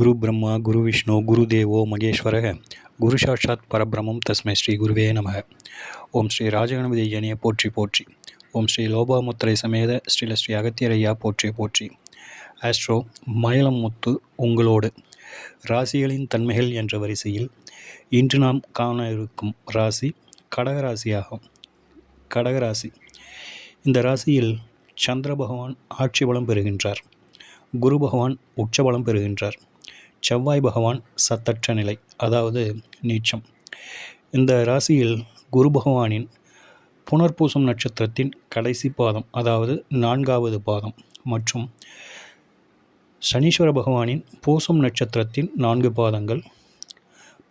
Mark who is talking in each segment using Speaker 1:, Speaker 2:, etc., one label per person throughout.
Speaker 1: குரு பிரம்மா குரு விஷ்ணு குரு தேவோ மகேஸ்வரக குரு சாட்சாத் பரபிரமம் தஸ்மை ஸ்ரீ குருவே நமக. ஓம் ஸ்ரீ ராஜகணபதி போற்றி போற்றி. ஓம் ஸ்ரீ லோபாமுத்திரை சமேத ஸ்ரீல ஸ்ரீ அகத்தியரையா போற்றி போற்றி. ஆஸ்ட்ரோ மயிலம் முத்து உங்களோடு. ராசிகளின் தன்மைகள் என்ற வரிசையில் இன்று நாம் காண இருக்கும் ராசி கடகராசியாகும் கடகராசி இந்த ராசியில் சந்திர பகவான் ஆட்சி பலம் பெறுகின்றார். குரு பகவான் உச்சபலம் பெறுகின்றார். செவ்வாய் பகவான் சத்தற்ற நிலை அதாவது நீச்சம். இந்த ராசியில் குரு பகவானின் புனர்பூசம் நட்சத்திரத்தின் கடைசி பாதம் அதாவது நான்காவது பாதம் மற்றும் சனீஸ்வர பகவானின் பூசம் நட்சத்திரத்தின் நான்கு பாதங்கள்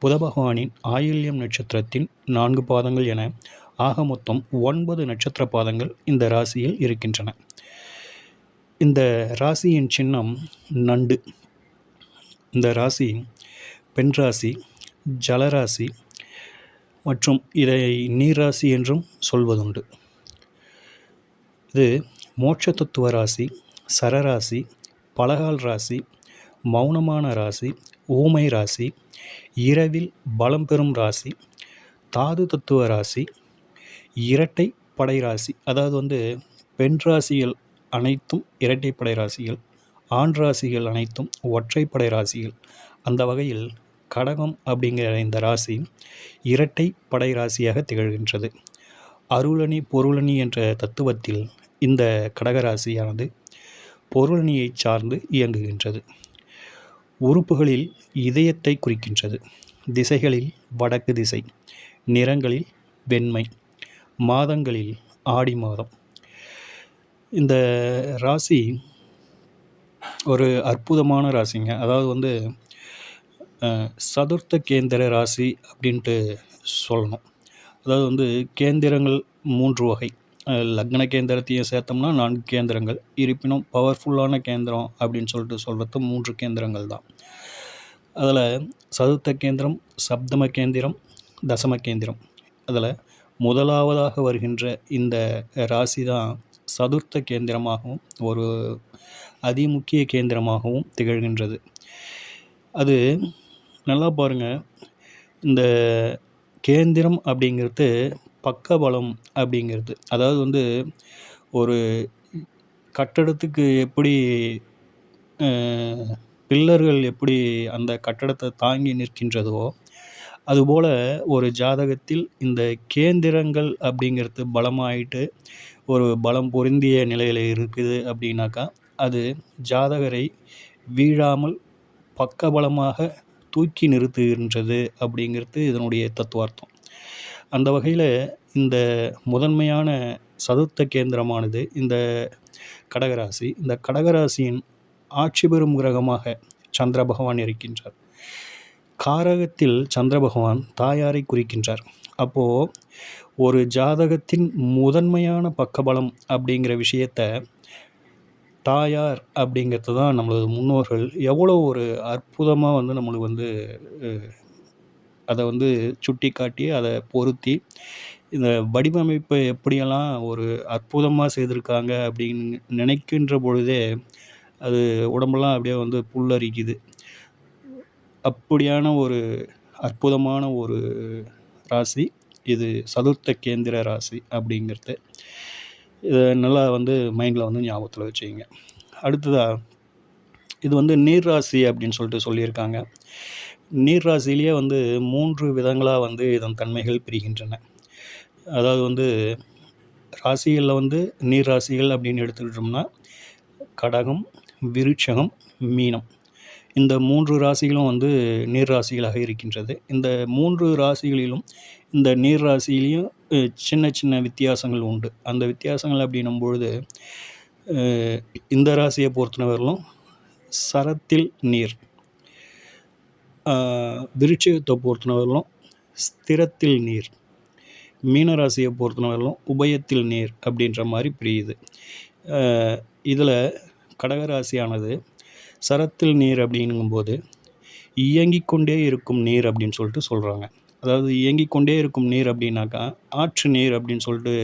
Speaker 1: புத பகவானின் ஆயில்யம் நட்சத்திரத்தின் நான்கு பாதங்கள் என ஆக மொத்தம் ஒன்பது நட்சத்திர பாதங்கள் இந்த ராசியில் இருக்கின்றன. இந்த ராசியின் சின்னம் நண்டு இந்த ராசி பெண் ராசி ஜலராசி மற்றும் இதை நீராசி என்றும் சொல்வதுண்டு. இது மோட்ச தத்துவ ராசி சரராசி பலகால் ராசி மௌனமான ராசி ஊமை ராசி இரவில் பலம் பெறும் ராசி தாது தத்துவ ராசி இரட்டை படை ராசி. அதாவது வந்து பெண் ராசிகள் அனைத்தும் இரட்டைப்படை ராசிகள். ஆண் ராசிகள் அனைத்தும் ஒற்றைப்படை ராசிகள். அந்த வகையில் கடகம் அப்படிங்கிற இந்த ராசி இரட்டை படை ராசியாக திகழ்கின்றது. அருளணி பொருளணி என்ற தத்துவத்தில் இந்த கடகராசியானது பொருளணியை சார்ந்து இயங்குகின்றது. உறுப்புகளில் இதயத்தை குறிக்கின்றது. திசைகளில் வடக்கு திசை நிறங்களில் வெண்மை மாதங்களில் ஆடி மாதம். இந்த ராசி ஒரு அற்புதமான ராசிங்க. அதாவது வந்து சதுர்த்த கேந்திர ராசி அப்படின்ட்டு சொல்லணும். அதாவது வந்து கேந்திரங்கள் மூன்று வகை. லக்ன கேந்திரத்தையும் சேர்த்தோம்னா நான்கு கேந்திரங்கள். இருப்பினும் பவர்ஃபுல்லான கேந்திரம் அப்படின்னு சொல்லிட்டு சொல்கிறது மூன்று கேந்திரங்கள் தான். அதில் சதுர்த்த கேந்திரம் சப்தம கேந்திரம் தசம கேந்திரம். அதில் முதலாவதாக வருகின்ற இந்த ராசி தான் சதுர்த்த கேந்திரமாகவும் ஒரு அதிமுக்கிய கேந்திரமாகவும் திகழ்கின்றது. அது நல்லா பாருங்கள் இந்த கேந்திரம் அப்படிங்கிறது பக்கபலம் அப்படிங்கிறது. அதாவது வந்து ஒரு கட்டடத்துக்கு எப்படி பில்லர்கள் எப்படி அந்த கட்டடத்தை தாங்கி நிற்கின்றதோ அதுபோல் ஒரு ஜாதகத்தில் இந்த கேந்திரங்கள் அப்படிங்கிறது பலமாயிட்டு ஒரு பலம் பொருந்திய நிலையில் இருக்குது அப்படின்னாக்கா அது ஜாதகரை வீழாமல் பக்கபலமாக தூக்கி நிறுத்துகின்றது அப்படிங்கிறது இதனுடைய தத்துவார்த்தம். அந்த வகையில் இந்த முதன்மையான சதுர்த்த கேந்திரமானது இந்த கடகராசி இந்த கடகராசியின் ஆட்சி பெறும் கிரகமாக சந்திர பகவான் இருக்கின்றார். காரகத்தில் சந்திர பகவான் தாயாரை குறிக்கின்றார். அப்போது ஒரு ஜாதகத்தின் முதன்மையான பக்கபலம் அப்படிங்கிற விஷயத்த தாயார் அப்படிங்கிறது தான் நம்மளது முன்னோர்கள் எவ்வளோ ஒரு அற்புதமாக வந்து நம்மளுக்கு வந்து அதை வந்து சுட்டி காட்டி அதை பொருத்தி இந்த வடிவமைப்பை எப்படியெல்லாம் ஒரு அற்புதமாக செய்திருக்காங்க அப்படின்னு நினைக்கின்ற பொழுதே அது உடம்பெல்லாம் அப்படியே வந்து புல்லரிக்குது. அப்படியான ஒரு அற்புதமான ஒரு ராசி. இது சதுர்த்த கேந்திர ராசி அப்படிங்கிறது. இதை நல்லா வந்து மைண்டில் வந்து ஞாபகத்தில் வச்சுக்கிங்க. அடுத்ததாக இது வந்து நீர் ராசி அப்படின்னு சொல்லிட்டு சொல்லியிருக்காங்க. நீர் ராசிலேயே வந்து மூன்று விதங்களாக வந்து இதன் தன்மைகள் பிரிகின்றன. அதாவது வந்து ராசிகளில் வந்து நீர் ராசிகள் அப்படின்னு எடுத்துக்கிட்டோம்னா கடகம் விருட்சகம் மீனம். இந்த மூன்று ராசிகளும் வந்து நீர் ராசிகளாக இருக்கின்றது. இந்த மூன்று ராசிகளிலும் இந்த நீர் ராசியிலையும் சின்ன சின்ன வித்தியாசங்கள் உண்டு. அந்த வித்தியாசங்கள் அப்படின்னும் பொழுது இந்த ராசியை பொறுத்தவரையிலும் சரத்தில் நீர் விருட்சத்தை பொறுத்தவரையிலும் ஸ்திரத்தில் நீர் மீனராசியை பொறுத்தவரையிலும் உபயத்தில் நீர் அப்படின்ற மாதிரி பிரியுது. இதில் கடகராசியானது சரத்தில் நீர் அப்படிங்கும்போது இயங்கிக் கொண்டே இருக்கும் நீர் அப்படின்னு சொல்லிட்டு சொல்கிறாங்க அதாவது இயங்கிக் கொண்டே இருக்கும் நீர் அப்படின்னாக்கா ஆற்று நீர் அப்படின்னு சொல்லிட்டு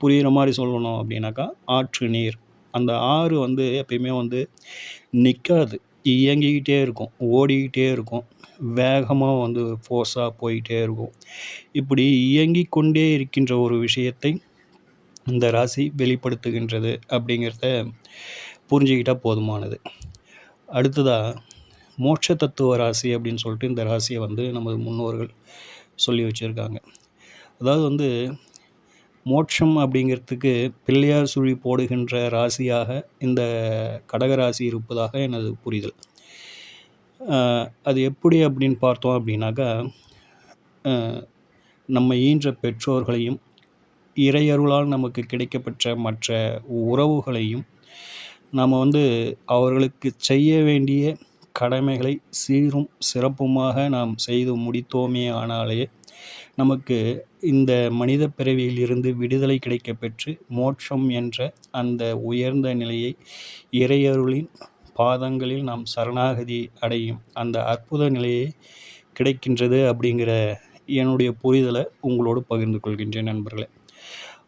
Speaker 1: புரிகிற மாதிரி சொல்லணும் அப்படின்னாக்கா ஆற்று நீர். அந்த ஆறு வந்து எப்பயுமே வந்து நிற்காது இயங்கிக்கிட்டே இருக்கும் ஓடிக்கிட்டே இருக்கும் வேகமாக வந்து ஃபோர்ஸாக போயிட்டே இருக்கும். இப்படி இயங்கிக் கொண்டே இருக்கின்ற ஒரு விஷயத்தை இந்த ராசி வெளிப்படுத்துகின்றது அப்படிங்கிறத புரிஞ்சுக்கிட்டால் போதுமானது. அடுத்ததாக மோட்ச தத்துவ ராசி அப்படின்னு சொல்லிட்டு இந்த ராசியை வந்து நமது முன்னோர்கள் சொல்லி வச்சுருக்காங்க. அதாவது வந்து மோட்சம் அப்படிங்கிறதுக்கு பிள்ளையார் சுழி போடுகின்ற ராசியாக இந்த கடகராசி இருப்பதாக எனது புரிதல். அது எப்படி அப்படின்னு பார்த்தோம் அப்படின்னாக்கா நம்ம ஈன்ற பெற்றோர்களையும் இறையருளால் நமக்கு கிடைக்கப்பெற்ற மற்ற உறவுகளையும் நாம் வந்து அவர்களுக்கு செய்ய வேண்டிய கடமைகளை சீரும் சிறப்புமாக நாம் செய்து முடித்தோமே ஆனாலே நமக்கு இந்த மனித பிறவியில் இருந்து விடுதலை கிடைக்க பெற்று மோட்சம் என்ற அந்த உயர்ந்த நிலையை இறையருளின் பாதங்களில் நாம் சரணாகதி அடையும் அந்த அற்புத நிலையை கிடைக்கின்றது அப்படிங்கிற என்னுடைய புரிதலை உங்களோடு பகிர்ந்து கொள்கின்றேன் நண்பர்களே.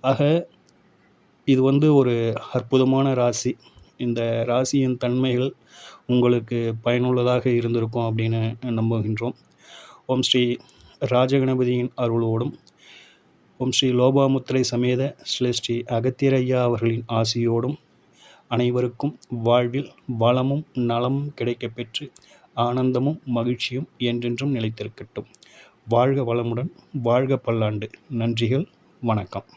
Speaker 1: ஆக இது வந்து ஒரு அற்புதமான ராசி. இந்த ராசியின் தன்மைகள் உங்களுக்கு பயனுள்ளதாக இருந்திருக்கும் அப்படின்னு நம்புகின்றோம். ஓம் ஸ்ரீ ராஜகணபதியின் அருளோடும் ஓம் ஸ்ரீ லோபாமுத்திரை சமேத ஸ்ரீ ஸ்ரீ அகத்தியரையா அவர்களின் ஆசியோடும் அனைவருக்கும் வாழ்வில் வளமும் நலமும் கிடைக்கப்பெற்று ஆனந்தமும் மகிழ்ச்சியும் என்றென்றும் நிலைத்திருக்கட்டும். வாழ்க வளமுடன் வாழ்க பல்லாண்டு. நன்றிகள் வணக்கம்.